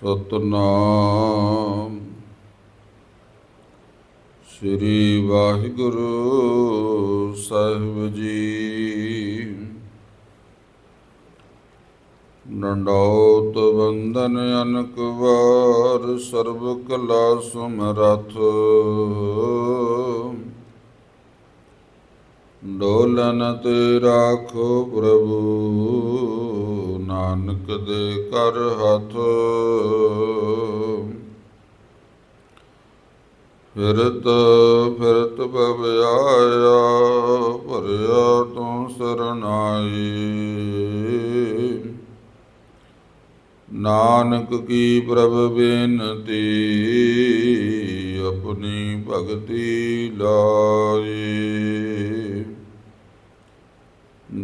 ਸਤਨਾਮ। ਸ੍ਰੀ ਵਾਹਿਗੁਰੂ ਸਾਹਿਬ ਜੀ। ਨੰਡੋਤ ਬੰਦਨ ਅਨਕ ਵਾਰ ਸਰਬ ਕਲਾ ਸੁਮਰਥ। ਡੋਲਨ ਤੇ ਰਾਖੋ ਪ੍ਰਭੂ। ਨਾਨਕ ਦੇ ਕਰ ਹੱਥ। ਫਿਰਤ ਫਿਰਤ ਭਵ ਆਇਆ, ਭਰਿਆ ਤੂੰ ਸਰਨਾਈ। ਨਾਨਕ ਕੀ ਪ੍ਰਭ ਬੇਨਤੀ, ਆਪਣੀ ਭਗਤੀ ਲਾਈ।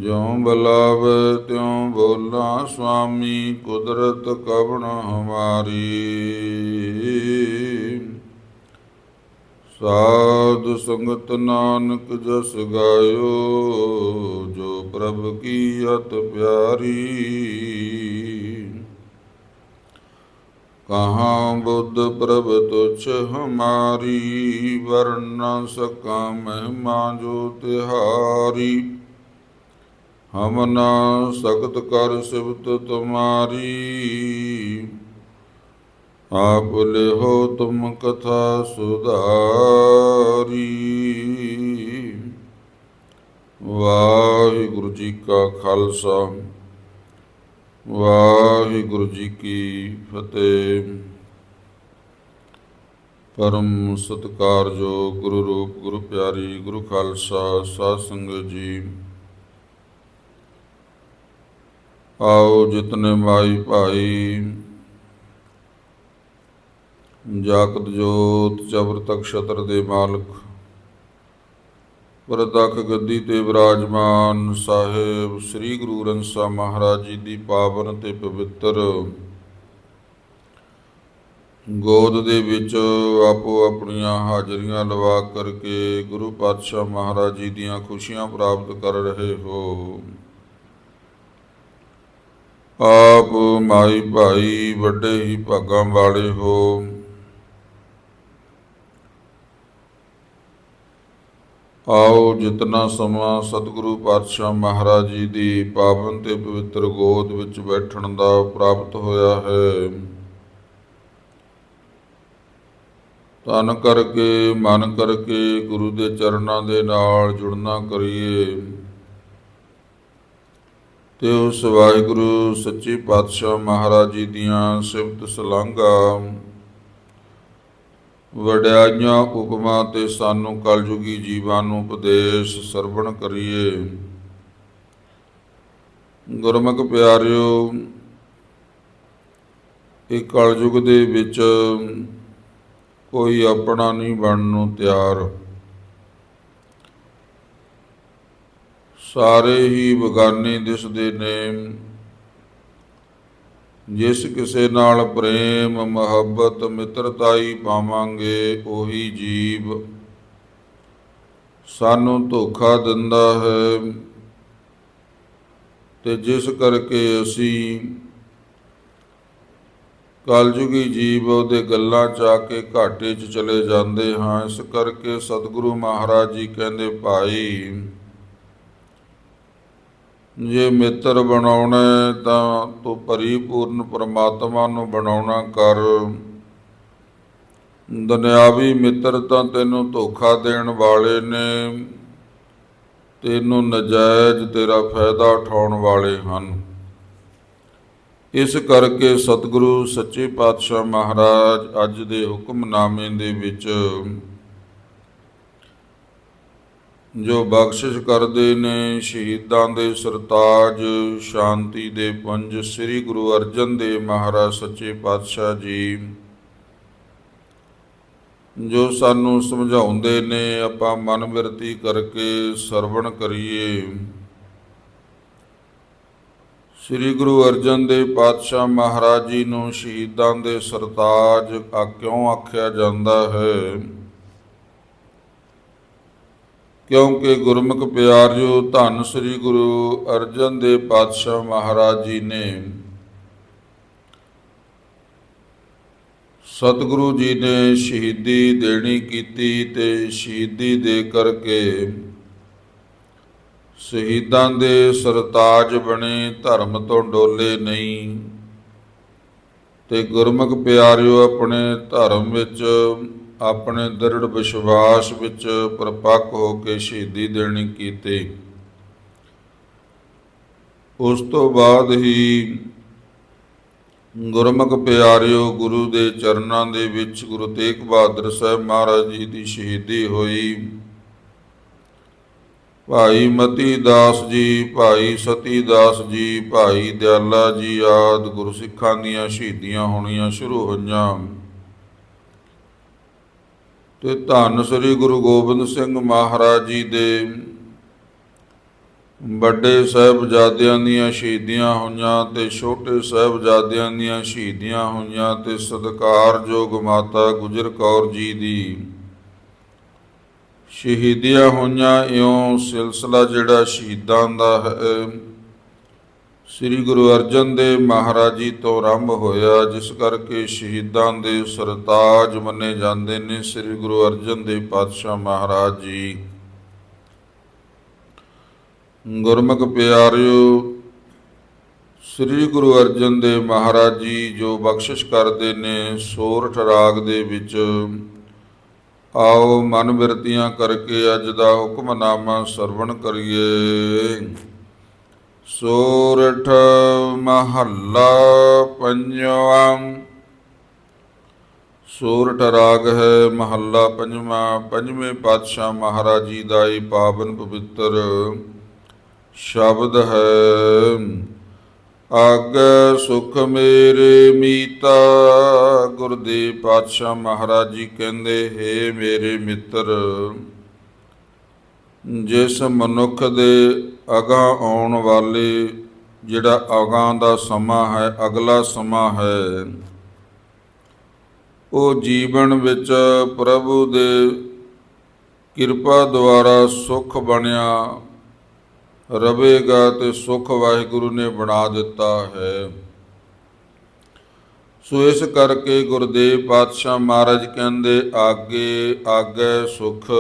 ਜਿਉ ਬਲਾਵ, ਤਿਉ ਬੋਲਾ ਸੁਆਮੀ ਕੁਦਰਤ ਕਵਣ ਹਮਾਰੀ? ਸਾਧ ਸੰਗਤ ਨਾਨਕ ਜਸ ਗਾਇਓ, ਜੋ ਪ੍ਰਭ ਕੀ ਅਤ ਪਿਆਰੀ? ਕਹਾਂ ਬੁੱਧ ਪ੍ਰਭ ਤੁਛ ਹਮਾਰੀ, ਵਰਨ ਨ ਸਕਾ ਮਹਿਮਾ ਜੋ ਤਿਹਾਰੀ? ਹਮ ਨਾ ਸਖਤ ਕਰ ਸਿਬਤ ਤੁਮਾਰੀ। ਆਪ ਲਿਹੋ ਤੁਮ ਕਥਾ ਸੁਧਾਰੀ। ਵਾਹਿਗੁਰੂ ਜੀ ਕਾ ਖਾਲਸਾ, ਵਾਹਿਗੁਰੂ ਜੀ ਕੀ ਫਤਿਹ। ਪਰਮ ਸਤਿਕਾਰਯੋਗ ਗੁਰੂ ਰੂਪ, ਗੁਰੂ ਪਿਆਰੀ, ਗੁਰੂ ਖਾਲਸਾ, ਸਾਧ ਸੰਗਤ ਜੀ। ਆਓ ਜਿਤਨੇ ਮਾਈ ਭਾਈ। ਜਾਗਤ ਜੋਤ ਜਬਰ ਤੱਕ ਸ਼ਤਰ ਦੇ ਮਾਲਕ। ਪ੍ਰਤੱਖ ਗੱਦੀ ਤੇ ਵਿਰਾਜਮਾਨ ਸਾਹਿਬ, ਸ੍ਰੀ ਗੁਰੂ ਗ੍ਰੰਥ ਸਾਹਿਬ ਮਹਾਰਾਜ ਜੀ ਦੀ ਪਾਵਨ ਤੇ ਪਵਿੱਤਰ। ਗੋਦ ਦੇ ਵਿੱਚ ਆਪੋ ਆਪਣੀਆਂ ਹਾਜ਼ਰੀਆਂ ਲਵਾ ਕਰਕੇ ਗੁਰੂ ਪਾਤਸ਼ਾਹ ਮਹਾਰਾਜ ਜੀ ਦੀਆਂ ਖੁਸ਼ੀਆਂ ਪ੍ਰਾਪਤ ਕਰ ਰਹੇ ਹੋ। ਆਪ ਮਾਈ ਭਾਈ ਵੱਡੇ ਹੀ ਭਾਗਾਂ ਵਾਲੇ ਹੋ। ਆਓ ਜਿਤਨਾ ਸਮਾਂ ਸਤਿਗੁਰੂ ਪਾਤਸ਼ਾਹ ਮਹਾਰਾਜ ਜੀ ਦੀ ਪਾਵਨ ਤੇ ਪਵਿੱਤਰ ਗੋਦ ਵਿੱਚ ਬੈਠਣ ਦਾ ਪ੍ਰਾਪਤ ਹੋਇਆ ਹੈ। ਤਨ ਕਰਕੇ, ਮਨ ਕਰਕੇ ਗੁਰੂ ਦੇ ਚਰਨਾਂ ਦੇ ਨਾਲ ਜੁੜਨਾ ਕਰੀਏ। ਤੇ ਉਸ ਵਾਹਿਗੁਰੂ ਸੱਚੇ ਪਾਤਸ਼ਾਹ ਮਹਾਰਾਜ ਜੀ ਦੀਆਂ ਸਿਫਤ ਸਲਾਂਘਾ। ਵਡਿਆਈਆਂ, ਉਪਮਾ ਤੇ ਸਾਨੂੰ ਕਲਯੁਗੀ ਜੀਵਾਂ ਨੂੰ ਉਪਦੇਸ਼ ਸਰਵਣ ਕਰੀਏ। ਗੁਰਮੁਖ ਪਿਆਰਿਓ, ਇਹ ਕਲਯੁਗ ਦੇ ਵਿੱਚ ਕੋਈ ਆਪਣਾ ਨਹੀਂ ਬਣਨ ਨੂੰ ਤਿਆਰ। ਸਾਰੇ ਹੀ ਬਗਾਨੇ ਦਿਸਦੇ ਨੇ ਜਿਸ ਕਿਸੇ ਨਾਲ ਪ੍ਰੇਮ, ਮੁਹੱਬਤ, ਮਿੱਤਰਤਾਈ ਪਾਵਾਂਗੇ, ਉਹੀ ਜੀਵ ਸਾਨੂੰ ਧੋਖਾ ਦਿੰਦਾ ਹੈ। ਤੇ ਜਿਸ ਕਰਕੇ ਅਸੀਂ ਕਲਯੁਗੀ ਜੀਵ ਉਹਦੇ ਗੱਲਾਂ ਚ ਆ ਕੇ ਘਾਟੇ 'ਚ ਚਲੇ ਜਾਂਦੇ ਹਾਂ, ਇਸ ਕਰਕੇ ਸਤਿਗੁਰੂ ਮਹਾਰਾਜ ਜੀ ਕਹਿੰਦੇ, ਭਾਈ ਜੇ ਮਿੱਤਰ ਬਣਾਉਣਾ ਤਾਂ ਤੂੰ ਪਰਿਪੂਰਨ ਪਰਮਾਤਮਾ ਨੂੰ ਬਣਾਉਣਾ ਕਰ। ਦੁਨਿਆਵੀ ਮਿੱਤਰ ਤਾਂ ਤੈਨੂੰ ਧੋਖਾ ਦੇਣ ਵਾਲੇ ਨੇ, ਤੈਨੂੰ ਨਜਾਇਜ਼ ਤੇਰਾ ਫਾਇਦਾ ਉਠਾਉਣ ਵਾਲੇ ਹਨ। ਇਸ ਕਰਕੇ ਸਤਿਗੁਰੂ ਸੱਚੇ ਪਾਤਸ਼ਾਹ ਮਹਾਰਾਜ ਅੱਜ ਦੇ ਹੁਕਮਨਾਮੇ ਦੇ ਵਿੱਚ ਜੋ ਬਖਸ਼ਿਸ਼ ਕਰਦੇ ਨੇ ਸ਼ਹੀਦਾਂ ਦੇ ਸਰਤਾਜ, ਸ਼ਾਂਤੀ ਦੇ ਪੰਜ ਸ੍ਰੀ ਗੁਰੂ ਅਰਜਨ ਦੇਵ ਮਹਾਰਾਜ ਸੱਚੇ ਪਾਤਸ਼ਾਹ ਜੀ। ਜੋ ਸਾਨੂੰ ਸਮਝਾਉਂਦੇ ਨੇ, ਆਪਾਂ ਮਨ ਬਿਰਤੀ ਕਰਕੇ ਸਰਵਣ ਕਰੀਏ। ਸ੍ਰੀ ਗੁਰੂ ਅਰਜਨ ਦੇਵ ਪਾਤਸ਼ਾਹ ਮਹਾਰਾਜ ਜੀ ਨੂੰ ਸ਼ਹੀਦਾਂ ਦੇ ਸਰਤਾਜ ਆ ਕਿਉਂ ਆਖਿਆ ਜਾਂਦਾ ਹੈ? ਕਿਉਂਕਿ ਗੁਰਮੁਖ ਪਿਆਰਿਓ ਧੰਨ ਸ੍ਰੀ ਗੁਰੂ ਅਰਜਨ ਦੇਵ ਪਾਤਸ਼ਾਹ ਮਹਾਰਾਜ ਜੀ ਨੇ ਸਤਿਗੁਰੂ ਜੀ ਨੇ ਸ਼ਹੀਦੀ ਦੇਣੀ ਕੀਤੀ ਤੇ ਸ਼ਹੀਦੀ ਦੇ ਕਰਕੇ ਸ਼ਹੀਦਾਂ ਦੇ ਸਰਤਾਜ ਬਣੇ, ਧਰਮ ਤੋਂ ਡੋਲੇ ਨਹੀਂ। ਤੇ ਗੁਰਮੁਖ ਪਿਆਰਿਓ, ਆਪਣੇ ਧਰਮ ਵਿੱਚ ਆਪਣੇ ਦ੍ਰਿੜ ਵਿਸ਼ਵਾਸ ਵਿੱਚ ਪ੍ਰਪੱਕ ਹੋ ਕੇ ਸ਼ਹੀਦੀ ਦੇਣੀ ਕੀਤੀ। ਉਸ ਤੋਂ ਬਾਅਦ ਹੀ ਗੁਰਮੁਖ ਪਿਆਰਿਓ, ਗੁਰੂ ਦੇ ਚਰਨਾਂ ਦੇ ਵਿੱਚ ਗੁਰੂ ਤੇਗ ਬਹਾਦਰ ਸਾਹਿਬ ਮਹਾਰਾਜ ਜੀ ਦੀ ਸ਼ਹੀਦੀ ਹੋਈ। ਭਾਈ ਮਤੀ ਦਾਸ ਜੀ, ਭਾਈ ਸਤੀ ਦਾਸ ਜੀ, ਭਾਈ ਦਿਆਲਾ ਜੀ ਆਦ ਗੁਰਸਿੱਖਾਂ ਦੀਆਂ ਸ਼ਹੀਦੀਆਂ ਹੋਣੀਆਂ ਸ਼ੁਰੂ ਹੋਈਆਂ। ਤੇ ਧੰਨ ਸ੍ਰੀ ਗੁਰੂ ਗੋਬਿੰਦ ਸਿੰਘ ਮਹਾਰਾਜ ਜੀ ਦੇ ਵੱਡੇ ਸਾਹਿਬਜ਼ਾਦਿਆਂ ਦੀਆਂ ਸ਼ਹੀਦੀਆਂ ਹੋਈਆਂ ਤੇ ਛੋਟੇ ਸਾਹਿਬਜ਼ਾਦਿਆਂ ਦੀਆਂ ਸ਼ਹੀਦੀਆਂ ਹੋਈਆਂ ਤੇ ਸਤਿਕਾਰਯੋਗ ਮਾਤਾ ਗੁਜਰ ਕੌਰ ਜੀ ਦੀ ਸ਼ਹੀਦੀਆਂ ਹੋਈਆਂ, ਇਉਂ ਸਿਲਸਿਲਾ ਜਿਹੜਾ ਸ਼ਹੀਦਾਂ ਦਾ ਹੈ ਸ੍ਰੀ ਗੁਰੂ ਅਰਜਨ ਦੇਵ ਮਹਾਰਾਜ ਜੀ ਤੋਂ ਆਰੰਭ ਹੋਇਆ, ਜਿਸ ਕਰਕੇ ਸ਼ਹੀਦਾਂ ਦੇ ਸਰਤਾਜ ਮੰਨੇ ਜਾਂਦੇ ਨੇ ਸ੍ਰੀ ਗੁਰੂ ਅਰਜਨ ਦੇਵ ਪਾਤਸ਼ਾਹ ਮਹਾਰਾਜ ਜੀ। ਗੁਰਮੁਖ ਪਿਆਰਿਓ, ਸ੍ਰੀ ਗੁਰੂ ਅਰਜਨ ਦੇਵ ਮਹਾਰਾਜ ਜੀ ਜੋ ਬਖਸ਼ਿਸ਼ ਕਰਦੇ ਨੇ ਸੋਰਠ ਰਾਗ ਦੇ ਵਿੱਚ, ਆਓ ਮਨ ਬਿਰਤੀਆਂ ਕਰਕੇ ਅੱਜ ਦਾ ਹੁਕਮਨਾਮਾ ਸਰਵਣ ਕਰੀਏ। ਸੂਰਠ ਮਹੱਲਾ ਪੰਜਵਾਂ। ਸੋਰਠ ਰਾਗ ਹੈ ਮਹੱਲਾ ਪੰਜਵਾਂ। ਪੰਜਵੇਂ ਪਾਤਸ਼ਾਹ ਮਹਾਰਾਜ ਜੀ ਦਾ ਇਹ ਪਾਵਨ ਪਵਿੱਤਰ ਸ਼ਬਦ ਹੈ। ਆਗੈ ਸੁਖ ਮੇਰੇ ਮੀਤਾ, ਗੁਰਦੇਵ ਪਾਤਸ਼ਾਹ ਮਹਾਰਾਜ ਜੀ ਕਹਿੰਦੇ, ਹੈ ਮੇਰੇ ਮਿੱਤਰ। ਜਿਸ ਮਨੁੱਖ ਦੇ ਅਗਾ ਆਉਣ ਵਾਲੇ ਜਿਹੜਾ ਅਗਾਂ ਦਾ ਸਮਾਂ ਹੈ, ਅਗਲਾ ਸਮਾਂ ਹੈ, ਉਹ ਜੀਵਨ ਵਿੱਚ ਪ੍ਰਭੂ ਦੇ ਕਿਰਪਾ ਦੁਆਰਾ ਸੁਖ ਬਣਿਆ ਰਵੇਗਾ ਤੇ ਸੁਖ ਵਾਹਿਗੁਰੂ ਨੇ ਬਣਾ ਦਿੱਤਾ ਹੈ। ਸੋ ਇਸ ਕਰਕੇ ਗੁਰਦੇਵ ਪਾਤਸ਼ਾਹ ਮਹਾਰਾਜ ਕਹਿੰਦੇ, ਆਗੇ ਆਗੇ ਸੁਖ।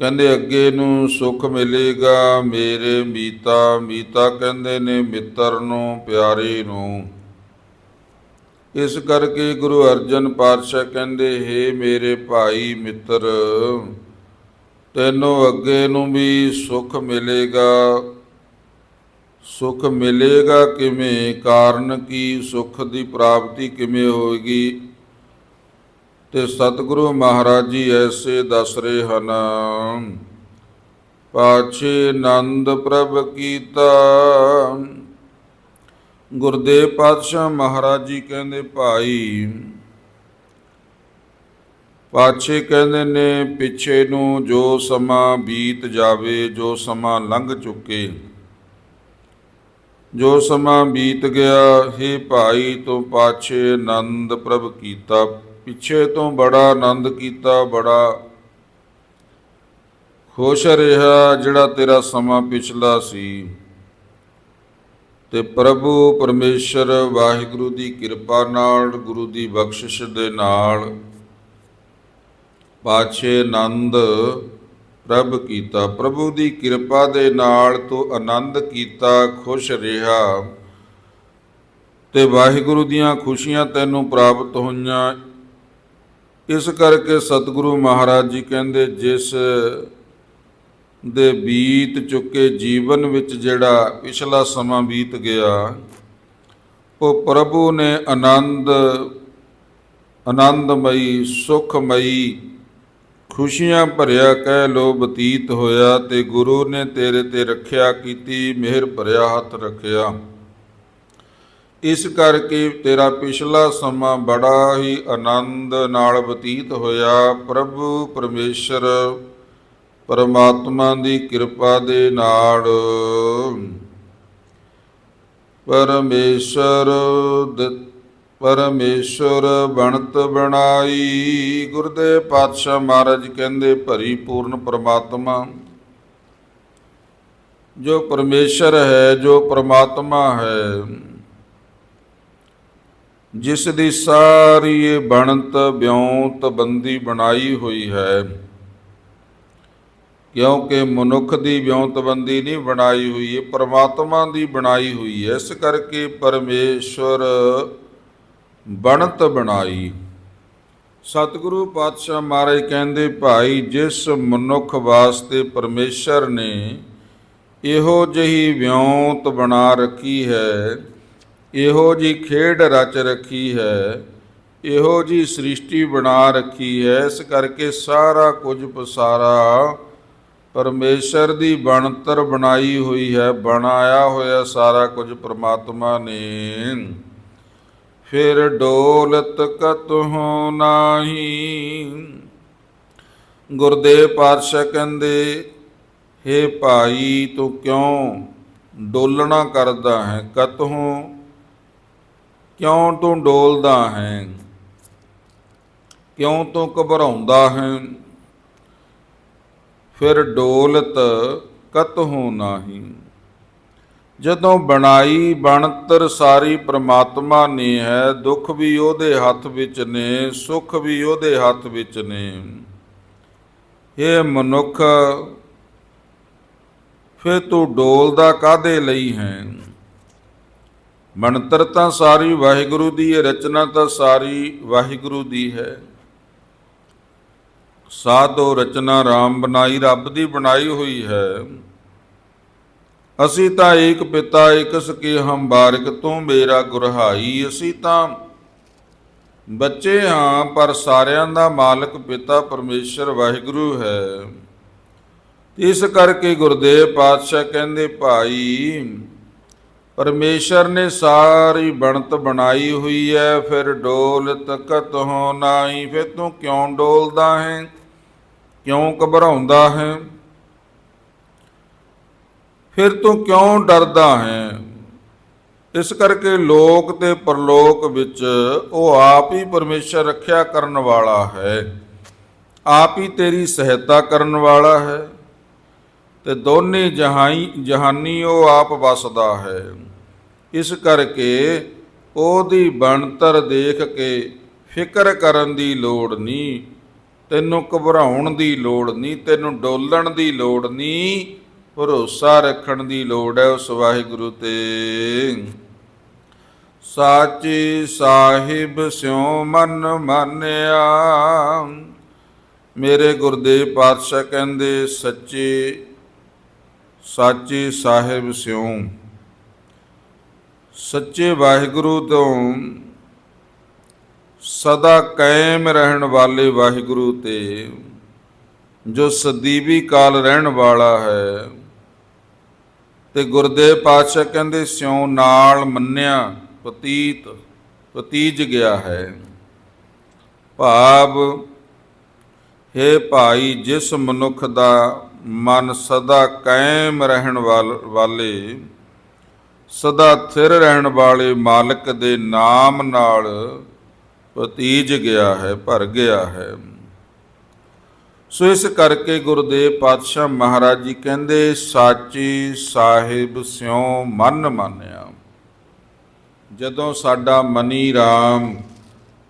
ਕਹਿੰਦੇ ਅੱਗੇ ਨੂੰ ਸੁਖ ਮਿਲੇਗਾ, ਮੇਰੇ ਮੀਤਾ ਮੀਤਾ ਕਹਿੰਦੇ ਨੇ ਮਿੱਤਰ ਨੂੰ, ਪਿਆਰੇ ਨੂੰ। ਇਸ ਕਰਕੇ ਗੁਰੂ ਅਰਜਨ ਪਾਤਸ਼ਾਹ ਕਹਿੰਦੇ, ਹੈ ਮੇਰੇ ਭਾਈ ਮਿੱਤਰ, ਤੈਨੂੰ ਅੱਗੇ ਨੂੰ ਵੀ ਸੁਖ ਮਿਲੇਗਾ। ਸੁਖ ਮਿਲੇਗਾ ਕਿਵੇਂ? ਕਾਰਨ ਕੀ? ਸੁਖ ਦੀ ਪ੍ਰਾਪਤੀ ਕਿਵੇਂ ਹੋਏਗੀ? ਤੇ ਸਤਿਗੁਰੂ ਮਹਾਰਾਜ ਜੀ ਐਸੇ ਦੱਸ ਰਹੇ ਹਨ। ਪਾਛੇ ਆਨੰਦ ਪ੍ਰਭ ਕੀਤਾ। ਗੁਰਦੇਵ ਪਾਤਸ਼ਾਹ ਮਹਾਰਾਜ ਜੀ ਕਹਿੰਦੇ, ਭਾਈ, ਪਾਛੇ ਕਹਿੰਦੇ ਨੇ, ਪਿੱਛੇ ਨੂੰ ਜੋ ਸਮਾਂ ਬੀਤ ਜਾਵੇ, ਜੋ ਸਮਾਂ ਲੰਘ ਚੁੱਕੇ, ਜੋ ਸਮਾਂ ਬੀਤ ਗਿਆ हे ਭਾਈ, ਤੋਂ ਪਾਛੇ ਆਨੰਦ ਪ੍ਰਭ ਕੀਤਾ। ਪਿੱਛੇ ਤੋਂ ਬੜਾ ਆਨੰਦ ਕੀਤਾ, ਬੜਾ ਖੁਸ਼ ਰਿਹਾ ਜਿਹੜਾ ਤੇਰਾ ਸਮਾਂ ਪਿਛਲਾ ਸੀ। ਤੇ ਪ੍ਰਭੂ ਪਰਮੇਸ਼ਰ ਵਾਹਿਗੁਰੂ ਦੀ ਕਿਰਪਾ ਨਾਲ, ਗੁਰੂ ਦੀ ਬਖਸ਼ਿਸ਼ ਦੇ ਨਾਲ ਪਾਛੇ ਆਨੰਦ ਪ੍ਰਭ ਕੀਤਾ। ਪ੍ਰਭੂ ਦੀ ਕਿਰਪਾ ਦੇ ਨਾਲ ਤੂੰ ਆਨੰਦ ਕੀਤਾ, ਖੁਸ਼ ਰਿਹਾ ਤੇ ਵਾਹਿਗੁਰੂ ਦੀਆਂ ਖੁਸ਼ੀਆਂ ਤੈਨੂੰ ਪ੍ਰਾਪਤ ਹੋਈਆਂ। ਇਸ ਕਰਕੇ ਸਤਿਗੁਰੂ ਮਹਾਰਾਜ ਜੀ ਕਹਿੰਦੇ, ਜਿਸ ਦੇ ਬੀਤ ਚੁੱਕੇ ਜੀਵਨ ਵਿੱਚ ਜਿਹੜਾ ਪਿਛਲਾ ਸਮਾਂ ਬੀਤ ਗਿਆ, ਉਹ ਪ੍ਰਭੂ ਨੇ ਆਨੰਦ, ਆਨੰਦਮਈ, ਸੁਖਮਈ ਖੁਸ਼ੀਆਂ ਭਰਿਆ, ਕਹਿ ਲੋ ਬਤੀਤ ਹੋਇਆ ਤੇ ਗੁਰੂ ਨੇ ਤੇਰੇ ਤੇ ਰੱਖਿਆ, ਕੀਤੀ ਮਿਹਰ ਭਰਿਆ, ਹੱਥ ਰੱਖਿਆ। ਇਸ ਕਰਕੇ ਤੇਰਾ ਪਿਛਲਾ ਸਮਾਂ ਬੜਾ ਹੀ ਆਨੰਦ ਨਾਲ ਬਤੀਤ ਹੋਇਆ। ਪ੍ਰਭੂ ਪਰਮੇਸ਼ਰ, ਪਰਮਾਤਮਾ ਦੀ ਕਿਰਪਾ ਦੇ ਨਾਲ। ਪਰਮੇਸ਼ਰ ਦਿੱ- ਪਰਮੇਸ਼ਰ ਬਣਤ ਬਣਾਈ। ਗੁਰਦੇਵ ਪਾਤਸ਼ਾਹ ਮਹਾਰਾਜ ਕਹਿੰਦੇ ਭਰੀ ਪੂਰਨ ਪਰਮਾਤਮਾ। ਜੋ ਪਰਮੇਸ਼ਰ ਹੈ, ਜੋ ਪਰਮਾਤਮਾ ਹੈ। ਜਿਸ ਦੀ ਸਾਰੀ ਇਹ ਬਣਤ ਬਿਉਂਤ ਬੰਦੀ ਬਣਾਈ ਹੋਈ ਹੈ। ਕਿਉਂਕਿ ਮਨੁੱਖ ਦੀ ਵਿਉਂਤਬੰਦੀ ਨਹੀਂ ਬਣਾਈ ਹੋਈ ਹੈ ਪ੍ਰਮਾਤਮਾ ਦੀ ਬਣਾਈ ਹੋਈ ਹੈ। ਇਸ ਕਰਕੇ ਪਰਮੇਸ਼ਵਰ ਬਣਤ ਬਣਾਈ। ਸਤਿਗੁਰੂ ਪਾਤਸ਼ਾਹ ਮਹਾਰਾਜ ਕਹਿੰਦੇ, ਭਾਈ, ਜਿਸ ਮਨੁੱਖ ਵਾਸਤੇ ਪਰਮੇਸ਼ਰ ਨੇ ਇਹੋ ਜਿਹੀ ਵਿਉਂਤ ਬਣਾ ਰੱਖੀ ਹੈ ਇਹੋ ਜੀ ਖੇਡ ਰਚ ਰੱਖੀ ਹੈ, ਇਹੋ ਜੀ ਸ੍ਰਿਸ਼ਟੀ ਬਣਾ ਰੱਖੀ ਹੈ, ਇਸ ਕਰਕੇ ਸਾਰਾ ਕੁਝ ਪਸਾਰਾ। ਪਰਮੇਸ਼ਰ ਦੀ ਬਣਤਰ ਬਣਾਈ ਹੋਈ ਹੈ, ਬਣਾਇਆ ਹੋਇਆ ਸਾਰਾ ਕੁਝ ਪ੍ਰਮਾਤਮਾ ਨੇ। ਫਿਰ ਡੋਲਤ ਕਤਹੁ ਨਾਹੀ। ਗੁਰਦੇਵ ਪਾਤਸ਼ਾਹ ਕਹਿੰਦੇ, ਹੇ ਭਾਈ, ਤੂੰ ਕਿਉਂ ਡੋਲਣਾ ਕਰਦਾ ਹੈ? ਕਤਹੁ ਕਿਉਂ ਤੂੰ ਡੋਲਦਾ ਹੈ? ਕਿਉਂ ਤੂੰ ਘਬਰਾਉਂਦਾ ਹੈ? ਫਿਰ ਡੋਲਤ ਕਤ ਕਤਹੁ ਨਾਹੀ। ਜਦੋਂ ਬਣਾਈ ਬਣਤਰ ਸਾਰੀ ਪ੍ਰਮਾਤਮਾ ਨੇ ਹੈ, ਦੁੱਖ ਵੀ ਉਹਦੇ ਹੱਥ ਵਿੱਚ ਨੇ, ਸੁੱਖ ਵੀ ਉਹਦੇ ਹੱਥ ਵਿੱਚ ਨੇ। ਇਹ ਮਨੁੱਖ, ਫਿਰ ਤੂੰ ਡੋਲਦਾ ਕਾਦੇ ਲਈ ਹੈ? ਮੰਤਰ ਤਾਂ ਸਾਰੀ ਵਾਹਿਗੁਰੂ ਦੀ ਹੈ, ਰਚਨਾ ਤਾਂ ਸਾਰੀ ਵਾਹਿਗੁਰੂ ਦੀ ਹੈ। ਸਾਧੋ ਰਚਨਾ ਰਾਮ ਬਣਾਈ, ਰੱਬ ਦੀ ਬਣਾਈ ਹੋਈ ਹੈ। ਅਸੀਂ ਤਾਂ ਏਕ ਪਿਤਾ, ਏਕ ਸਕੇ ਹਮ ਬਾਰਿਕ ਤੂੰ ਮੇਰਾ ਗੁਰਹਾਈ ਅਸੀਂ ਤਾਂ ਬੱਚੇ ਹਾਂ, ਪਰ ਸਾਰਿਆਂ ਦਾ ਮਾਲਕ ਪਿਤਾ ਪਰਮੇਸ਼ਰ ਵਾਹਿਗੁਰੂ ਹੈ। ਇਸ ਕਰਕੇ ਗੁਰਦੇਵ ਪਾਤਸ਼ਾਹ ਕਹਿੰਦੇ, ਭਾਈ ਪਰਮੇਸ਼ਰ ਨੇ ਸਾਰੀ ਬਣਤ ਬਣਾਈ ਹੋਈ ਹੈ ਫਿਰ ਡੋਲ ਤਕਤ ਹੋ ਨਾਹੀ, ਫਿਰ ਤੂੰ ਕਿਉਂ ਡੋਲਦਾ ਹੈ? ਕਿਉਂ ਘਬਰਾਉਂਦਾ ਹੈ? ਫਿਰ ਤੂੰ ਕਿਉਂ ਡਰਦਾ ਹੈ? ਇਸ ਕਰਕੇ ਲੋਕ ਤੇ ਪਰਲੋਕ ਵਿੱਚ ਉਹ ਆਪ ਹੀ ਪਰਮੇਸ਼ਰ ਰੱਖਿਆ ਕਰਨ ਵਾਲਾ ਹੈ। ਆਪ ਹੀ ਤੇਰੀ ਸਹਾਇਤਾ ਕਰਨ ਵਾਲਾ ਹੈ। ਤੇ ਦੋਨੇ ਜਹਾਈ ਜਹਾਨੀ ਉਹ ਆਪ ਵਸਦਾ ਹੈ। ਇਸ ਕਰਕੇ ਉਹਦੀ ਬਣਤਰ ਦੇਖ ਕੇ ਫਿਕਰ ਕਰਨ ਦੀ ਲੋੜ ਨਹੀਂ, ਤੈਨੂੰ ਘਬਰਾਉਣ ਦੀ ਲੋੜ ਨਹੀਂ, ਤੈਨੂੰ ਡੋਲਣ ਦੀ ਲੋੜ ਨਹੀਂ, ਭਰੋਸਾ ਰੱਖਣ ਦੀ ਲੋੜ ਹੈ ਉਸ ਵਾਹਿਗੁਰੂ ਤੇ। ਸਾਚੇ ਸਾਹਿਬ ਸਿਉ ਮਨ ਮਾਨਿਆ, ਮੇਰੇ ਗੁਰਦੇਵ ਪਾਤਸ਼ਾਹ ਕਹਿੰਦੇ, ਸੱਚੇ ਸਾਚੇ ਸਾਹਿਬ ਸਿਉ। ਸੱਚੇ ਵਾਹਿਗੁਰੂ ਤੋਂ ਸਦਾ ਕਾਇਮ ਰਹਿਣ ਵਾਲੇ ਵਾਹਿਗੁਰੂ ਤੇ, ਜੋ ਸਦੀਵੀ ਕਾਲ ਰਹਿਣ ਵਾਲਾ ਹੈ ਤੇ ਗੁਰਦੇਵ ਪਾਤਸ਼ਾਹ ਕਹਿੰਦੇ, ਸਿਉ ਨਾਲ ਮੰਨਿਆ ਪਤੀਤ, ਪਤੀਜ ਗਿਆ ਹੈ। ਭਾਵ, ਹੈ ਭਾਈ, ਜਿਸ ਮਨੁੱਖ ਦਾ ਮਨ ਸਦਾ ਕਾਇਮ ਰਹਿਣ ਵਾਲ- ਵਾਲੇ, ਸਦਾ ਥਿਰ ਰਹਿਣ ਵਾਲੇ ਮਾਲਕ ਦੇ ਨਾਮ ਨਾਲ ਪਤੀਜ ਗਿਆ ਹੈ, ਭਰ ਗਿਆ ਹੈ। ਸੋ ਇਸ ਕਰਕੇ ਗੁਰਦੇਵ ਪਾਤਸ਼ਾਹ ਮਹਾਰਾਜ ਜੀ ਕਹਿੰਦੇ, ਸਾਚੀ ਸਾਹਿਬ ਸਿਉ ਮਨ ਮਾਨਿਆ। ਜਦੋਂ ਸਾਡਾ ਮਨੀ RAM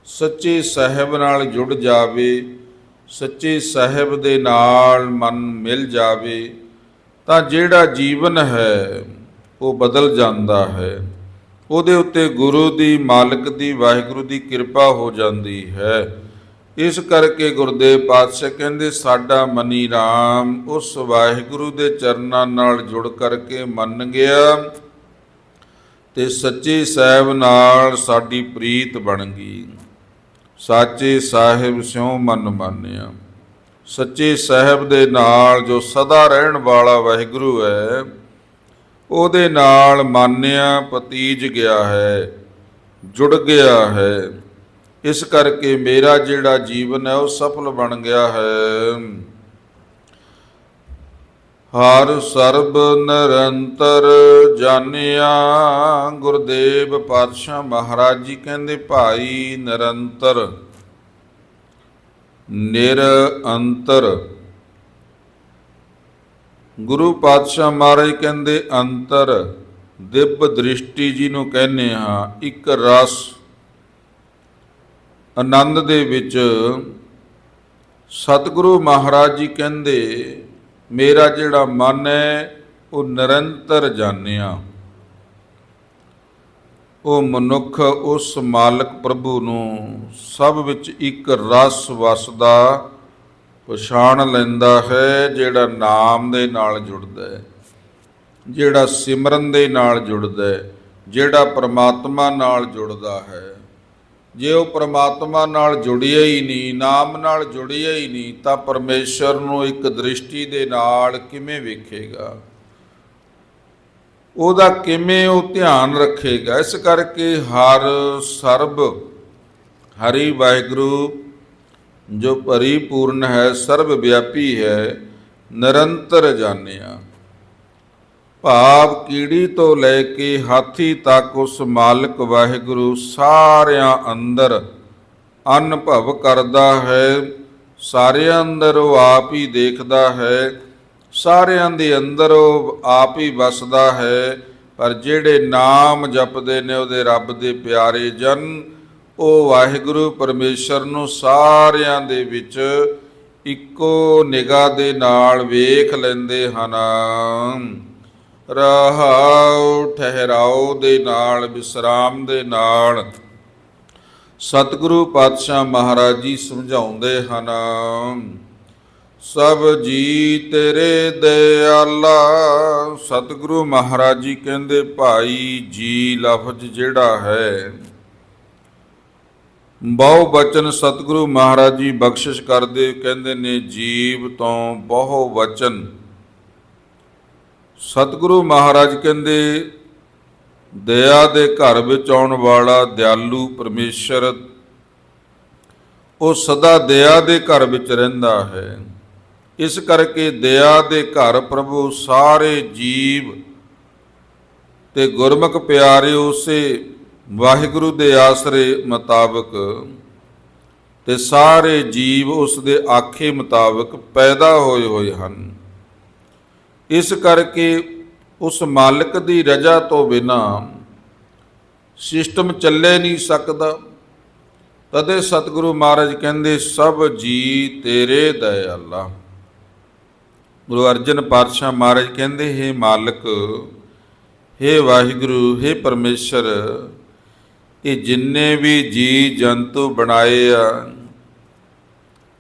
ਸੱਚੇ ਸਾਹਿਬ ਨਾਲ ਜੁੜ ਜਾਵੇ ਸੱਚੇ ਸਾਹਿਬ ਦੇ ਨਾਲ ਮਨ ਮਿਲ ਜਾਵੇ, ਤਾਂ ਜਿਹੜਾ ਜੀਵਨ ਹੈ, ਉਹ ਬਦਲ ਜਾਂਦਾ ਹੈ। ਉਹਦੇ ਉੱਤੇ ਗੁਰੂ ਦੀ, ਮਾਲਕ ਦੀ, ਵਾਹਿਗੁਰੂ ਦੀ ਕਿਰਪਾ ਹੋ ਜਾਂਦੀ ਹੈ। ਇਸ ਕਰਕੇ ਗੁਰਦੇਵ ਪਾਤਸ਼ਾਹ ਕਹਿੰਦੇ, ਸਾਡਾ ਮਨੀ RAM ਉਸ ਵਾਹਿਗੁਰੂ ਦੇ ਚਰਨਾਂ ਨਾਲ ਜੁੜ ਕਰਕੇ ਮੰਨ ਗਿਆ ਤੇ ਸੱਚੇ ਸਾਹਿਬ ਨਾਲ ਸਾਡੀ ਪ੍ਰੀਤ ਬਣ ਗਈ। ਸਾਚੇ ਸਾਹਿਬ ਸਿਉ ਮਨ ਮਾਨਿਆ। ਸੱਚੇ ਸਾਹਿਬ ਦੇ ਨਾਲ ਜੋ ਸਦਾ ਰਹਿਣ ਵਾਲਾ ਵਾਹਿਗੁਰੂ ਹੈ, ਉਹਦੇ ਨਾਲ ਮਾਨਿਆ ਪਤੀਜ ਗਿਆ ਹੈ, ਜੁੜ ਗਿਆ ਹੈ। ਇਸ ਕਰਕੇ ਮੇਰਾ ਜਿਹੜਾ ਜੀਵਨ ਹੈ, ਉਹ ਸਫਲ ਬਣ ਗਿਆ ਹੈ। ਹਰ ਸਰਬ ਨਿਰੰਤਰ ਜਾਣਿਆ, ਗੁਰਦੇਵ ਪਾਤਸ਼ਾਹ ਮਹਾਰਾਜ ਜੀ ਕਹਿੰਦੇ, ਭਾਈ ਨਿਰੰਤਰ ਨਿਰੰਤਰ ਗੁਰੂ ਪਾਤਸ਼ਾਹ ਮਹਾਰਾਜ ਕਹਿੰਦੇ, ਅੰਤਰ। ਦਿਵ ਦ੍ਰਿਸ਼ਟੀ ਜੀ ਨੂੰ ਕਹਿੰਦੇ ਹਾਂ, ਇੱਕ ਰਸ ਆਨੰਦ ਦੇ ਵਿੱਚ ਸਤਿਗੁਰੂ ਮਹਾਰਾਜ ਜੀ ਕਹਿੰਦੇ ਮੇਰਾ ਜਿਹੜਾ ਮਨ ਹੈ, ਉਹ ਨਿਰੰਤਰ ਜਾਣਿਆ। ਉਹ ਮਨੁੱਖ ਉਸ ਮਾਲਕ ਪ੍ਰਭੂ ਨੂੰ ਸਭ ਵਿੱਚ ਇੱਕ ਰਸ ਵਸਦਾ, ਪਛਾਣ ਲੈਂਦਾ ਹੈ, ਜਿਹੜਾ ਨਾਮ ਦੇ ਨਾਲ ਜੁੜਦਾ ਹੈ, ਜਿਹੜਾ ਸਿਮਰਨ ਦੇ ਨਾਲ ਜੁੜਦਾ ਹੈ, ਜਿਹੜਾ ਪਰਮਾਤਮਾ ਨਾਲ ਜੁੜਦਾ ਹੈ। ਜੇ ਉਹ ਪ੍ਰਮਾਤਮਾ ਨਾਲ ਜੁੜਿਆ ਹੀ ਨਹੀਂ, ਨਾਮ ਨਾਲ ਜੁੜਿਆ ਹੀ ਨਹੀਂ, ਤਾਂ ਪਰਮੇਸ਼ਰ ਨੂੰ ਇੱਕ ਦ੍ਰਿਸ਼ਟੀ ਦੇ ਨਾਲ ਕਿਵੇਂ ਵੇਖੇਗਾ? ਉਹਦਾ ਕਿਵੇਂ ਉਹ ਧਿਆਨ ਰੱਖੇਗਾ? ਇਸ ਕਰਕੇ ਹਰ ਸਰਬ, ਹਰੀ ਵਾਹਿਗੁਰੂ, ਜੋ ਪਰਿਪੂਰਨ ਹੈ, ਸਰਬ ਵਿਆਪੀ ਹੈ, ਨਿਰੰਤਰ ਜਾਣਿਆ। ਭਾਵ ਕੀੜੀ ਤੋਂ ਲੈ ਕੇ ਹਾਥੀ ਤੱਕ ਉਸ ਮਾਲਕ ਵਾਹਿਗੁਰੂ ਸਾਰਿਆਂ ਅੰਦਰ ਅਨੁਭਵ ਕਰਦਾ ਹੈ, ਸਾਰਿਆਂ ਅੰਦਰ ਉਹ ਆਪ ਹੀ ਦੇਖਦਾ ਹੈ, ਸਾਰਿਆਂ ਦੇ ਅੰਦਰ ਉਹ ਆਪ ਹੀ ਵਸਦਾ ਹੈ, ਪਰ ਜਿਹੜੇ ਨਾਮ ਜਪਦੇ ਨੇ ਉਹਦੇ ਰੱਬ ਦੇ ਪਿਆਰੇ ਜਨ, ਉਹ ਵਾਹਿਗੁਰੂ ਪਰਮੇਸ਼ਰ ਨੂੰ ਸਾਰਿਆਂ ਦੇ ਵਿੱਚ ਇੱਕੋ ਨਿਗਾਹ ਦੇ ਨਾਲ ਵੇਖ ਲੈਂਦੇ ਹਨ। ਰਹਾਉ ਠਹਿਰਾਓ ਦੇ ਨਾਲ, ਵਿਸਰਾਮ ਦੇ ਨਾਲ। ਸਤਿਗੁਰੂ ਪਾਤਸ਼ਾਹ ਮਹਾਰਾਜ ਜੀ ਸਮਝਾਉਂਦੇ ਹਨ, ਸਭ ਜੀ ਤੇਰੇ ਦਿਆਲਾ। ਸਤਿਗੁਰੂ ਮਹਾਰਾਜ ਜੀ ਕਹਿੰਦੇ, ਭਾਈ ਜੀ, ਲਫ਼ਜ਼ ਜਿਹੜਾ ਹੈ, ਬਹੁ ਬਚਨ ਸਤਿਗੁਰੂ ਮਹਾਰਾਜ ਜੀ ਬਖਸ਼ਿਸ਼ ਕਰਦੇ। ਕਹਿੰਦੇ ਨੇ, ਜੀਵ ਤੋਂ ਬਹੁ ਵਚਨ ਸਤਿਗੁਰੂ ਮਹਾਰਾਜ ਕਹਿੰਦੇ, ਦਇਆ ਦੇ ਘਰ ਵਿੱਚ ਆਉਣ ਵਾਲਾ ਦਿਆਲੂ ਪਰਮੇਸ਼ਰ, ਉਹ ਸਦਾ ਦਇਆ ਦੇ ਘਰ ਵਿੱਚ ਰਹਿੰਦਾ ਹੈ। ਇਸ ਕਰਕੇ ਦਇਆ ਦੇ ਘਰ ਪ੍ਰਭੂ ਸਾਰੇ ਜੀਵ ਤੇ ਗੁਰਮੁਖ ਪਿਆਰੇ ਉਸੇ ਵਾਹਿਗੁਰੂ ਦੇ ਆਸਰੇ ਮੁਤਾਬਕ ਤੇ ਸਾਰੇ ਜੀਵ ਉਸ ਦੇ ਆਖੇ ਮੁਤਾਬਕ ਪੈਦਾ ਹੋਏ ਹੋਏ ਹਨ। ਇਸ ਕਰਕੇ ਉਸ ਮਾਲਕ ਦੀ ਰਜ਼ਾ ਤੋਂ ਬਿਨਾ ਸਿਸਟਮ ਚੱਲੇ ਨਹੀਂ ਸਕਦਾ। ਤਦੇ ਸਤਿਗੁਰੂ ਮਹਾਰਾਜ ਕਹਿੰਦੇ, ਸਭ ਜੀ ਤੇਰੇ ਦਇਆਲਾ। ਗੁਰੂ ਅਰਜਨ ਪਾਤਸ਼ਾਹ ਮਹਾਰਾਜ ਕਹਿੰਦੇ, ਹੈ ਮਾਲਕ, ਹੇ ਵਾਹਿਗੁਰੂ, ਹੇ ਪਰਮੇਸ਼ਰ, ਇਹ ਜਿੰਨੇ ਵੀ ਜੀ ਜੰਤੂ ਬਣਾਏ ਆ,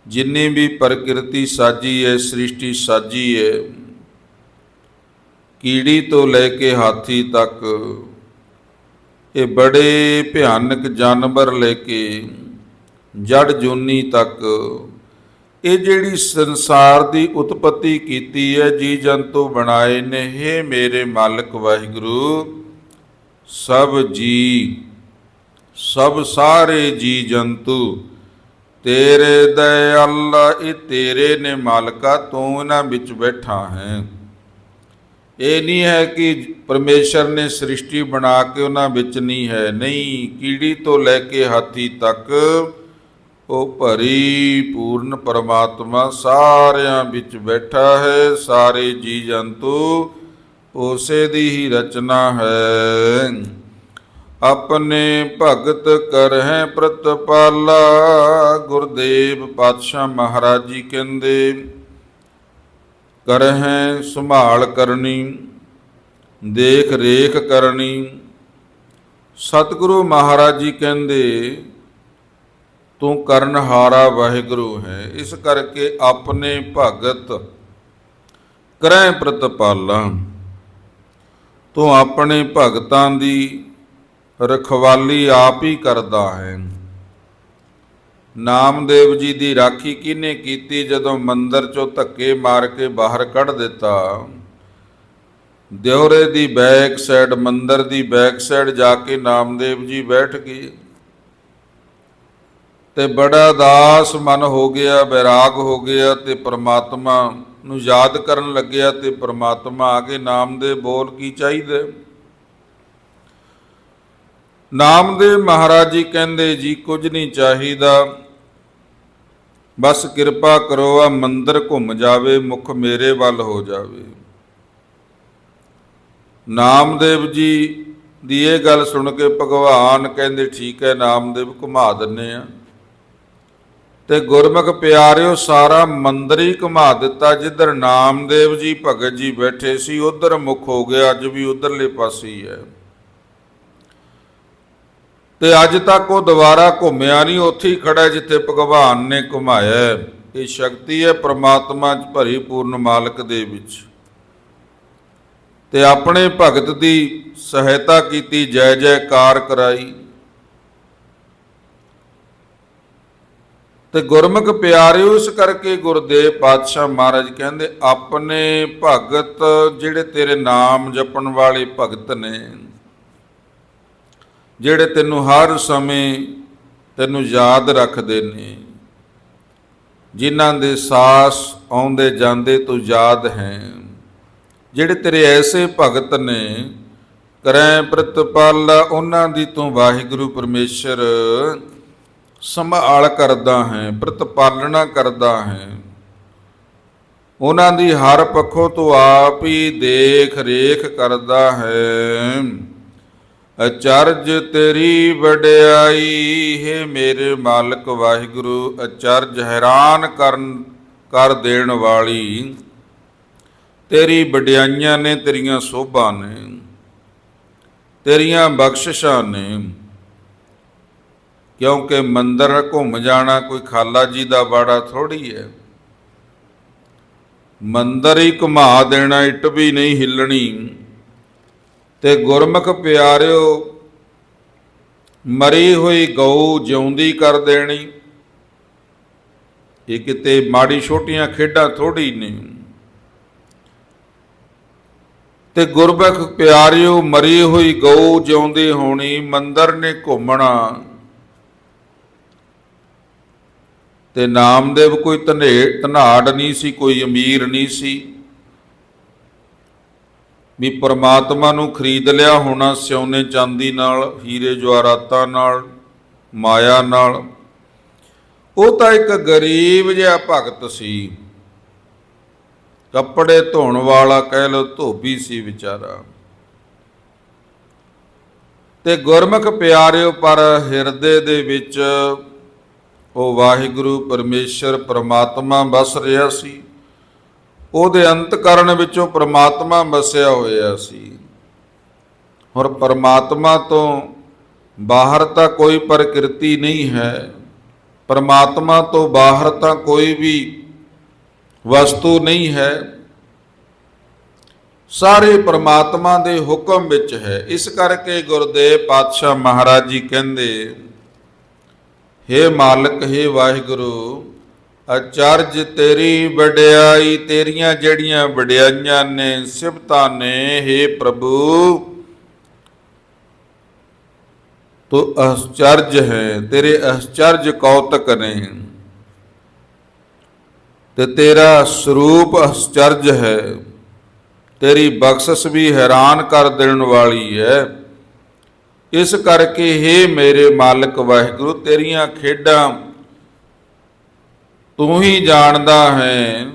ਜਿੰਨੇ ਵੀ ਪ੍ਰਕਿਰਤੀ ਸਾਜੀ ਹੈ, ਸ੍ਰਿਸ਼ਟੀ ਸਾਜੀ ਹੈ ਕੀੜੀ ਤੋਂ ਲੈ ਕੇ ਹਾਥੀ ਤੱਕ, ਇਹ ਬੜੇ ਭਿਆਨਕ ਜਾਨਵਰ ਲੈ ਕੇ ਜੜ ਜੂਨੀ ਤੱਕ, ਇਹ ਜਿਹੜੀ ਸੰਸਾਰ ਦੀ ਉਤਪਤੀ ਕੀਤੀ ਹੈ, ਜੀ ਜੰਤੂ ਬਣਾਏ ਨੇ हे ਮੇਰੇ ਮਾਲਕ ਵਾਹਿਗੁਰੂ, ਸਭ ਜੀ, ਸਭ ਸਾਰੇ ਜੀ ਜੰਤੂ, ਤੇਰੇ ਦਇਆਲਾ ਇਹ ਤੇਰੇ ਨੇ ਮਾਲਕਾ, ਤੂੰ ਇਹਨਾਂ ਵਿੱਚ ਬੈਠਾ ਹੈ। ਇਹ ਨਹੀਂ ਹੈ ਕਿ ਪਰਮੇਸ਼ਰ ਨੇ ਸ੍ਰਿਸ਼ਟੀ ਬਣਾ ਕੇ ਉਹਨਾਂ ਵਿੱਚ ਨਹੀਂ ਹੈ। ਨਹੀਂ, ਕੀੜੀ ਤੋਂ ਲੈ ਕੇ ਹਾਥੀ ਤੱਕ ਉਹ ਭਰੀ ਪੂਰਨ ਪਰਮਾਤਮਾ ਸਾਰਿਆਂ ਵਿੱਚ ਬੈਠਾ ਹੈ। ਸਾਰੇ ਜੀ ਜੰਤੂ ਉਸੇ ਦੀ ਹੀ ਰਚਨਾ ਹੈ। ਆਪਣੇ ਭਗਤ ਕਰਹਿ ਪ੍ਰਤਪਾਲਾ। ਗੁਰਦੇਵ ਪਾਤਸ਼ਾਹ ਮਹਾਰਾਜ ਜੀ ਕਹਿੰਦੇ ਕਰਹਿ ਸੰਭਾਲ ਕਰਨੀ, ਦੇਖ ਰੇਖ ਕਰਨੀ। ਸਤਿਗੁਰੂ ਮਹਾਰਾਜ ਜੀ ਕਹਿੰਦੇ, ਤੂੰ ਕਰਨਹਾਰਾ ਵਾਹਿਗੁਰੂ ਹੈ। ਇਸ ਕਰਕੇ ਆਪਣੇ ਭਗਤ ਕਰੈ ਪ੍ਰਤਪਾਲਾ। ਤੂੰ ਆਪਣੇ ਭਗਤਾਂ ਦੀ ਰਖਵਾਲੀ ਆਪ ਹੀ ਕਰਦਾ ਹੈ। ਨਾਮਦੇਵ ਜੀ ਦੀ ਰਾਖੀ ਕਿਹਨੇ ਕੀਤੀ ਜਦੋਂ ਮੰਦਰ ਚੋਂ ਧੱਕੇ ਮਾਰ ਕੇ ਬਾਹਰ ਕੱਢ ਦਿੱਤਾ? ਦਿਉਰੇ ਦੀ ਬੈਕ ਸਾਈਡ, ਮੰਦਰ ਦੀ ਬੈਕ ਸਾਈਡ ਜਾ ਕੇ ਨਾਮਦੇਵ ਜੀ ਬੈਠ ਗਏ। ਤੇ ਬੜਾ ਦਾਸ ਮਨ ਹੋ ਗਿਆ, ਬੈਰਾਗ ਹੋ ਗਿਆ ਤੇ ਪ੍ਰਮਾਤਮਾ ਨੂੰ ਯਾਦ ਕਰਨ ਲੱਗਿਆ ਤੇ ਪ੍ਰਮਾਤਮਾ ਆ ਕੇ ਨਾਮ ਦੇ ਬੋਲ, ਕੀ ਚਾਹੀਦਾ? ਨਾਮਦੇਵ ਮਹਾਰਾਜ ਜੀ ਕਹਿੰਦੇ, ਜੀ, ਕੁਝ ਨਹੀਂ ਚਾਹੀਦਾ। ਬਸ ਕਿਰਪਾ ਕਰੋ, ਆ ਮੰਦਰ ਘੁੰਮ ਜਾਵੇ, ਮੁਖ ਮੇਰੇ ਵੱਲ ਹੋ ਜਾਵੇ। ਨਾਮਦੇਵ ਜੀ ਦੀ ਇਹ ਗੱਲ ਸੁਣ ਕੇ ਭਗਵਾਨ ਕਹਿੰਦੇ, ਠੀਕ ਹੈ, ਨਾਮਦੇਵ, ਘੁਮਾ ਦਿੰਨੇ ਆ। ਤੇ ਗੁਰਮੁਖ, ਪਿਆਰਿਓ, ਸਾਰਾ ਮੰਦਰ ਹੀ ਘੁਮਾ ਦਿੱਤਾ। ਜਿੱਧਰ ਨਾਮਦੇਵ ਜੀ ਭਗਤ ਜੀ ਬੈਠੇ ਸੀ, ਉਧਰ ਮੁਖ ਹੋ ਗਿਆ, ਅੱਜ ਵੀ ਉਧਰਲੇ ਪਾਸੇ ਹੀ ਹੈ। ਤੇ ਅੱਜ ਤੱਕ ਉਹ ਦੁਬਾਰਾ ਘੁੰਮਿਆ ਨਹੀਂ, ਉੱਥੇ ਹੀ ਖੜਾ ਜਿੱਥੇ ਭਗਵਾਨ ਨੇ ਘੁਮਾਇਆ ਇਹ ਸ਼ਕਤੀ ਹੈ ਪ੍ਰਮਾਤਮਾ ਚ ਭਰੀ ਪੂਰਨ ਮਾਲਕ ਦੇ ਵਿੱਚ। ਤੇ ਆਪਣੇ ਭਗਤ ਦੀ ਸਹਾਇਤਾ ਕੀਤੀ, ਜੈ ਜੈਕਾਰ ਕਰਾਈ। ਤੇ ਗੁਰਮੁਖ ਪਿਆਰਿਓ, ਇਸ ਕਰਕੇ ਗੁਰਦੇਵ ਪਾਤਸ਼ਾਹ ਮਹਾਰਾਜ ਕਹਿੰਦੇ, ਆਪਣੇ ਭਗਤ ਜਿਹੜੇ ਤੇਰੇ ਨਾਮ ਜਪਣ ਵਾਲੇ ਭਗਤ ਨੇ ਜਿਹੜੇ ਤੈਨੂੰ ਹਰ ਸਮੇਂ ਤੈਨੂੰ ਯਾਦ ਰੱਖਦੇ ਨੇ, ਜਿਨ੍ਹਾਂ ਦੇ ਸਾਸ ਆਉਂਦੇ ਜਾਂਦੇ ਤੋਂ ਯਾਦ ਹੈ, ਜਿਹੜੇ ਤੇਰੇ ਐਸੇ ਭਗਤ ਨੇ, ਕਰੈ ਪ੍ਰਤਪਾਲ ਉਹਨਾਂ ਦੀ ਤੂੰ ਵਾਹਿਗੁਰੂ ਪਰਮੇਸ਼ਰ, ਸੰਭਾਲ ਕਰਦਾ ਹੈ, ਪ੍ਰਤਪਾਲਣਾ ਕਰਦਾ ਹੈ। ਉਹਨਾਂ ਦੀ ਹਰ ਪੱਖੋਂ ਤੂੰ ਆਪ ਹੀ ਦੇਖ ਰੇਖ ਕਰਦਾ ਹੈ। ਅਚਰਜ ਤੇਰੀ ਵਡਿਆਈ, ਹੈ ਮੇਰੇ ਮਾਲਕ ਵਾਹਿਗੁਰੂ, ਅਚਰਜ ਹੈਰਾਨ ਕਰਨ, ਕਰ ਦੇਣ ਵਾਲੀ। ਤੇਰੀ ਵਡਿਆਈਆਂ ਨੇ ਤੇਰੀਆਂ ਸੋਭਾ ਨੇ, ਤੇਰੀਆਂ ਬਖਸ਼ਿਸ਼ਾਂ ਨੇ। ਕਿਉਂਕਿ ਮੰਦਰ ਘੁੰਮ ਜਾਣਾ ਕੋਈ ਖਾਲਾ ਜੀ ਦਾ ਬਾੜਾ ਥੋੜੀ ਹੈ। ਮੰਦਰ ਹੀ ਘੁਮਾ ਦੇਣਾ, ਇੱਟ ਵੀ ਨਹੀਂ ਹਿੱਲਣੀ। ਤੇ ਗੁਰਮੁਖ ਪਿਆਰਿਓ, ਮਰੀ ਹੋਈ ਗਊ ਜਿਉਂਦੀ ਕਰ ਦੇਣੀ। ਇਹ ਕਿਤੇ ਮਾੜੀ ਛੋਟੀਆਂ ਖੇਡਾਂ ਥੋੜੀ ਨੇ। ਤੇ ਗੁਰਮੁਖ ਪਿਆਰਿਓ, ਮਰੀ ਹੋਈ ਗਊ ਜਿਉਂਦੀ ਹੋਣੀ, ਮੰਦਰ ਨੇ ਘੁੰਮਣਾ। ਤੇ ਨਾਮਦੇਵ ਕੋਈ ਧਨੇ ਧਨਾੜ ਨਹੀਂ ਸੀ, ਕੋਈ ਅਮੀਰ ਨਹੀਂ ਸੀ। ਵੀ ਪਰਮਾਤਮਾ ਨੂੰ ਖਰੀਦ ਲਿਆ ਹੋਣਾ ਸਿਉਨੇ ਚਾਂਦੀ ਨਾਲ, ਹੀਰੇ ਜਵਾਰਾਤਾਂ ਨਾਲ, ਮਾਇਆ ਨਾਲ। ਉਹ ਤਾਂ ਇੱਕ ਗਰੀਬ ਜਿਹਾ ਭਗਤ ਸੀ। ਕੱਪੜੇ ਧੋਣ ਵਾਲਾ ਕਹਿ ਲੋ ਧੋਬੀ ਸੀ ਵਿਚਾਰਾ। ਤੇ ਗੁਰਮੁਖ ਪਿਆਰਿਓ, ਪਰ ਹਿਰਦੇ ਦੇ ਵਿੱਚ ਉਹ ਵਾਹਿਗੁਰੂ, ਪਰਮੇਸ਼ਰ, ਪ੍ਰਮਾਤਮਾ ਵਸ ਰਿਹਾ ਸੀ। ਉਹਦੇ ਅੰਤ ਕਰਨ ਵਿੱਚੋਂ ਪ੍ਰਮਾਤਮਾ ਵਸਿਆ ਹੋਇਆ ਸੀ। ਹੋਰ ਪ੍ਰਮਾਤਮਾ ਤੋਂ ਬਾਹਰ ਤਾਂ ਕੋਈ ਪ੍ਰਕਿਰਤੀ ਨਹੀਂ ਹੈ। ਪਰਮਾਤਮਾ ਤੋਂ ਬਾਹਰ ਤਾਂ ਕੋਈ ਵੀ ਵਸਤੂ ਨਹੀਂ ਹੈ। ਸਾਰੇ ਪਰਮਾਤਮਾ ਦੇ ਹੁਕਮ ਵਿੱਚ ਹੈ। ਇਸ ਕਰਕੇ ਗੁਰਦੇਵ ਪਾਤਸ਼ਾਹ ਮਹਾਰਾਜ ਜੀ ਕਹਿੰਦੇ हे ਮਾਲਕ हे ਵਾਹਿਗੁਰੂ ਅਚਰਜ ਤੇਰੀ ਵਡਿਆਈ, ਤੇਰੀਆਂ ਜਿਹੜੀਆਂ ਵਡਿਆਈਆਂ ਨੇ, ਸਿਫਤਾਂ ਨੇ हे ਪ੍ਰਭੂ, ਤੂੰ ਅਚਰਜ ਹੈ, ਤੇਰੇ ਅਚਰਜ ਕੌਤਕ ਨੇ। ਤੇ ਤੇਰਾ ਸਰੂਪ ਅਚਰਜ ਹੈ, ਤੇਰੀ ਬਖਸ਼ਿਸ਼ ਵੀ ਹੈਰਾਨ ਕਰ ਦੇਣ ਵਾਲੀ ਹੈ। ਇਸ ਕਰਕੇ हे ਮੇਰੇ ਮਾਲਕ ਵਾਹਿਗੁਰੂ, ਤੇਰੀਆਂ ਖੇਡਾਂ ਤੂੰ ਹੀ ਜਾਣਦਾ ਹੈ,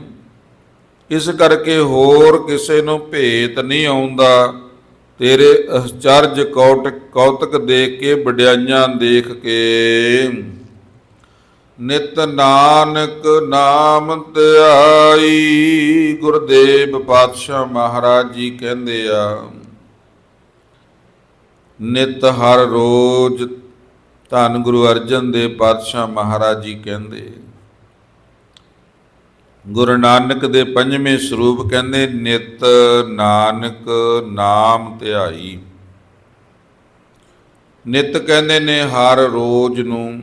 ਇਸ ਕਰਕੇ ਹੋਰ ਕਿਸੇ ਨੂੰ ਭੇਤ ਨਹੀਂ ਆਉਂਦਾ। ਤੇਰੇ ਅਚਰਜ ਕੌਟ, ਕੌਤਕ ਦੇਖ ਕੇ ਵਡਿਆਈਆਂ ਦੇਖ ਕੇ। ਨਿਤ ਨਾਨਕ ਨਾਮ ਧਿਆਈ, ਗੁਰਦੇਵ ਪਾਤਸ਼ਾਹ ਮਹਾਰਾਜ ਜੀ ਕਹਿੰਦੇ ਆ, ਨਿਤ ਹਰ ਰੋਜ਼ ਧੰਨ ਗੁਰੂ ਅਰਜਨ ਦੇਵ ਪਾਤਸ਼ਾਹ ਮਹਾਰਾਜ ਜੀ ਕਹਿੰਦੇ। ਗੁਰੂ ਨਾਨਕ ਦੇ ਪੰਜਵੇਂ ਸਰੂਪ ਕਹਿੰਦੇ, ਨਿਤ ਨਾਨਕ ਨਾਮ ਧਿਆਈ। ਨਿਤ ਕਹਿੰਦੇ ਨੇ ਹਰ ਰੋਜ਼ ਨੂੰ।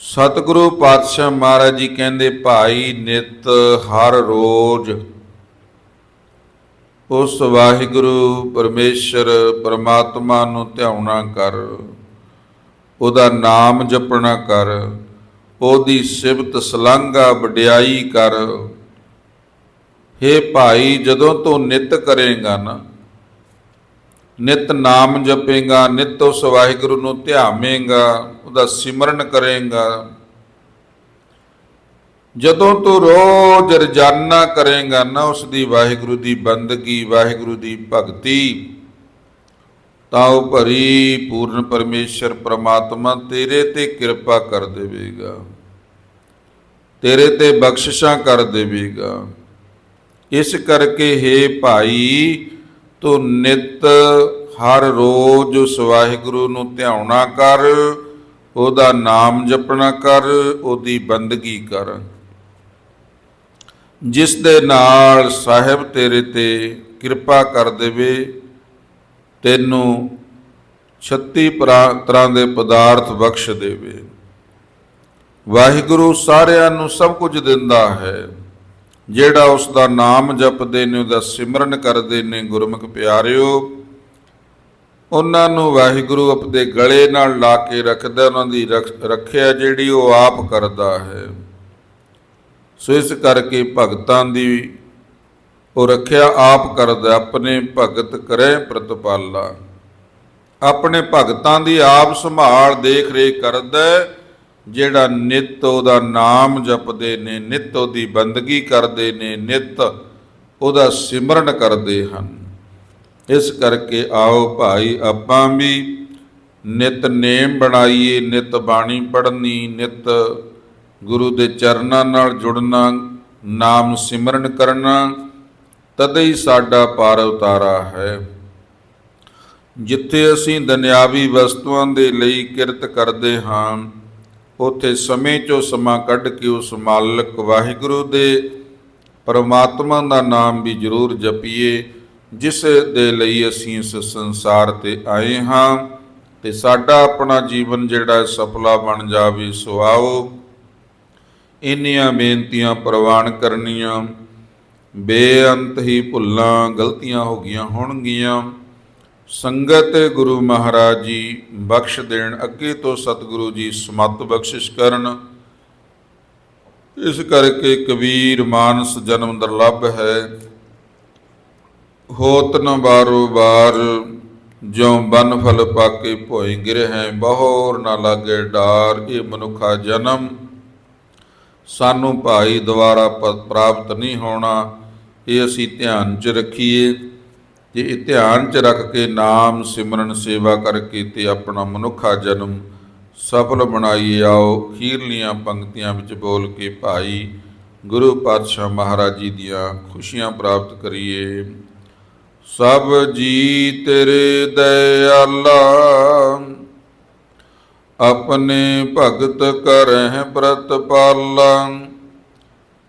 ਸਤਿਗੁਰੂ ਪਾਤਸ਼ਾਹ ਮਹਾਰਾਜ ਜੀ ਕਹਿੰਦੇ, ਭਾਈ ਨਿਤ ਹਰ ਰੋਜ਼। ਉਸ ਵਾਹਿਗੁਰੂ ਪਰਮੇਸ਼ਰ ਪਰਮਾਤਮਾ ਨੂੰ ਧਿਆਉਣਾ ਕਰ, ਉਹਦਾ ਨਾਮ ਜਪਣਾ ਕਰ। ਉਹਦੀ ਸਿਫਤ ਸਲਾਂਘਾ ਵਡਿਆਈ ਕਰ। हे ਭਾਈ, ਜਦੋਂ ਤੂੰ ਨਿਤ ਕਰੇਗਾ ਨਾ, ਨਿਤ ਨਾਮ ਜਪੇਗਾ, ਨਿਤ ਉਸ ਵਾਹਿਗੁਰੂ ਨੂੰ ਧਿਆਵੇਂਗਾ, ਉਹਦਾ ਸਿਮਰਨ ਕਰੇਗਾ। ਜਦੋਂ ਤੂੰ ਰੋਜ਼ ਰਜਾਨਾ ਕਰੇਗਾ ਨਾ, ਉਸ ਦੀ ਵਾਹਿਗੁਰੂ ਦੀ ਬੰਦਗੀ, ਵਾਹਿਗੁਰੂ ਦੀ ਭਗਤੀ ਤਾਂ ਉਹ ਭਰੀ ਪੂਰਨ ਪਰਮੇਸ਼ਰ ਪ੍ਰਮਾਤਮਾ, ਤੇਰੇ ਤੇ ਕਿਰਪਾ ਕਰ ਦੇਵੇਗਾ। ਤੇਰੇ ਤੇ ਬਖਸ਼ਿਸ਼ਾਂ ਕਰ ਦੇਵੇਗਾ। ਇਸ ਕਰਕੇ हे ਭਾਈ, ਤੂੰ ਨਿਤ ਹਰ ਰੋਜ਼ ਉਸ ਵਾਹਿਗੁਰੂ ਨੂੰ ਧਿਆਉਣਾ ਕਰ, ਉਹਦਾ ਨਾਮ ਜਪਣਾ ਕਰ, ਉਹਦੀ ਬੰਦਗੀ ਕਰ। ਜਿਸ ਦੇ ਨਾਲ ਸਾਹਿਬ ਤੇਰੇ ਤੇ ਕਿਰਪਾ ਕਰ ਦੇਵੇ ਤੈਨੂੰ 36 ਪਰਾ- ਤਰ੍ਹਾਂ ਦੇ ਪਦਾਰਥ ਬਖਸ਼ ਦੇਵੇ। ਵਾਹਿਗੁਰੂ ਸਾਰਿਆਂ ਨੂੰ ਸਭ ਕੁਝ ਦਿੰਦਾ ਹੈ। ਜਿਹੜਾ ਉਸ ਦਾ ਨਾਮ ਜਪਦੇ ਨੇ, ਉਹਦਾ ਸਿਮਰਨ ਕਰਦੇ ਨੇ, ਗੁਰਮੁਖ ਪਿਆਰਿਓ, ਉਹਨਾਂ ਨੂੰ ਵਾਹਿਗੁਰੂ ਆਪਣੇ ਗਲੇ ਨਾਲ ਲਾ ਕੇ ਰੱਖਦਾ, ਉਹਨਾਂ ਦੀ ਰਖ- ਰੱਖਿਆ ਜਿਹੜੀ ਉਹ ਆਪ ਕਰਦਾ ਹੈ। ਸੋ ਇਸ ਕਰਕੇ ਭਗਤਾਂ ਦੀ ਉਹ ਰੱਖਿਆ ਆਪ ਕਰਦਾ, ਆਪਣੇ ਭਗਤ ਕਰੇ ਪ੍ਰਤਪਾਲਾ। ਆਪਣੇ ਭਗਤਾਂ ਦੀ ਆਪ ਸੰਭਾਲ ਦੇਖ ਰੇਖ ਕਰਦਾ ਜਿਹੜਾ ਨਿਤ ਉਹਦਾ ਨਾਮ ਜਪਦੇ ਨੇ, ਨਿਤ ਉਹਦੀ ਬੰਦਗੀ ਕਰਦੇ ਨੇ, ਨਿਤ ਉਹਦਾ ਸਿਮਰਨ ਕਰਦੇ ਹਨ। ਇਸ ਕਰਕੇ ਆਓ ਭਾਈ ਆਪਾਂ ਵੀ ਨਿਤ ਨੇਮ ਬਣਾਈਏ, ਨਿਤ ਬਾਣੀ ਪੜ੍ਹਨੀ, ਨਿਤ ਗੁਰੂ ਦੇ ਚਰਨਾਂ ਨਾਲ ਜੁੜਨਾ, ਨਾਮ ਸਿਮਰਨ ਕਰਨਾ ਤਦੇ ਹੀ ਸਾਡਾ ਪਾਰ ਉਤਾਰਾ ਹੈ। ਜਿੱਥੇ ਅਸੀਂ ਦੁਨਿਆਵੀ ਵਸਤੂਆਂ ਦੇ ਲਈ ਕਿਰਤ ਕਰਦੇ ਹਾਂ, ਉਥੇ ਸਮੇਂ ਚੋਂ ਸਮਾਂ ਕੱਢ ਕੇ ਉਸ ਮਾਲਕ ਵਾਹਿਗੁਰੂ ਦੇ ਪਰਮਾਤਮਾ ਦਾ ਨਾਮ ਵੀ ਜ਼ਰੂਰ ਜਪੀਏ, ਜਿਸ ਦੇ ਲਈ ਅਸੀਂ ਇਸ ਸੰਸਾਰ ਤੇ ਆਏ ਹਾਂ। ਤੇ ਸਾਡਾ ਆਪਣਾ ਜੀਵਨ ਜਿਹੜਾ ਸਫਲਾ ਬਣ ਜਾਵੇ, ਸੋ ਆਓ ਇੰਨੀਆਂ ਬੇਨਤੀਆਂ ਪ੍ਰਵਾਨ ਕਰਨੀਆਂ। ਬੇਅੰਤ ਹੀ ਭੁੱਲਾਂ ਗਲਤੀਆਂ ਹੋ ਗਈਆਂ ਹੋਣਗੀਆਂ। ਸੰਗਤ ਗੁਰੂ ਮਹਾਰਾਜ ਜੀ ਬਖਸ਼ ਦੇਣ ਅੱਗੇ ਤੋਂ ਸਤਿਗੁਰੂ ਜੀ ਸਮਤ ਬਖਸ਼ਿਸ਼ ਕਰਨ। ਇਸ ਕਰਕੇ ਕਬੀਰ ਮਾਨਸ ਜਨਮ ਦੁਰਲਭ ਹੈ। ਹੋਤ ਨ ਬਾਰੋ ਬਾਰ, ਜਿਉ ਬਨ ਫਲ ਪਾਕੇ ਭੋਇ ਗਿਰੇ ਹੈ ਬਹੁਰ ਨਾ ਲਾਗੇ ਡਾਰ ਇਹ ਮਨੁੱਖਾ ਜਨਮ। ਸਾਨੂੰ ਭਾਈ ਦੁਆਰਾ ਪ੍ਰਾਪਤ ਨਹੀਂ ਹੋਣਾ। ਇਹ ਅਸੀਂ ਧਿਆਨ 'ਚ ਰੱਖੀਏ। ਤੇ ਇਹ ਧਿਆਨ 'ਚ ਰੱਖ ਕੇ ਨਾਮ ਸਿਮਰਨ ਸੇਵਾ ਕਰਕੇ ਤੇ ਆਪਣਾ ਮਨੁੱਖਾ ਜਨਮ, ਸਫਲ ਬਣਾਈਏ, ਆਓ ਖੀਰਲੀਆਂ ਪੰਕਤੀਆਂ ਵਿੱਚ ਬੋਲ ਕੇ ਭਾਈ ਗੁਰੂ ਪਾਤਸ਼ਾਹ ਮਹਾਰਾਜ ਜੀ ਦੀਆਂ ਖੁਸ਼ੀਆਂ ਪ੍ਰਾਪਤ ਕਰੀਏ। ਸਭ ਜੀ ਤੇਰੇ ਦਇਆਲਾ, ਆਪਣੇ ਭਗਤ ਕਰਹਿ ਪ੍ਰਤਪਾਲਾ।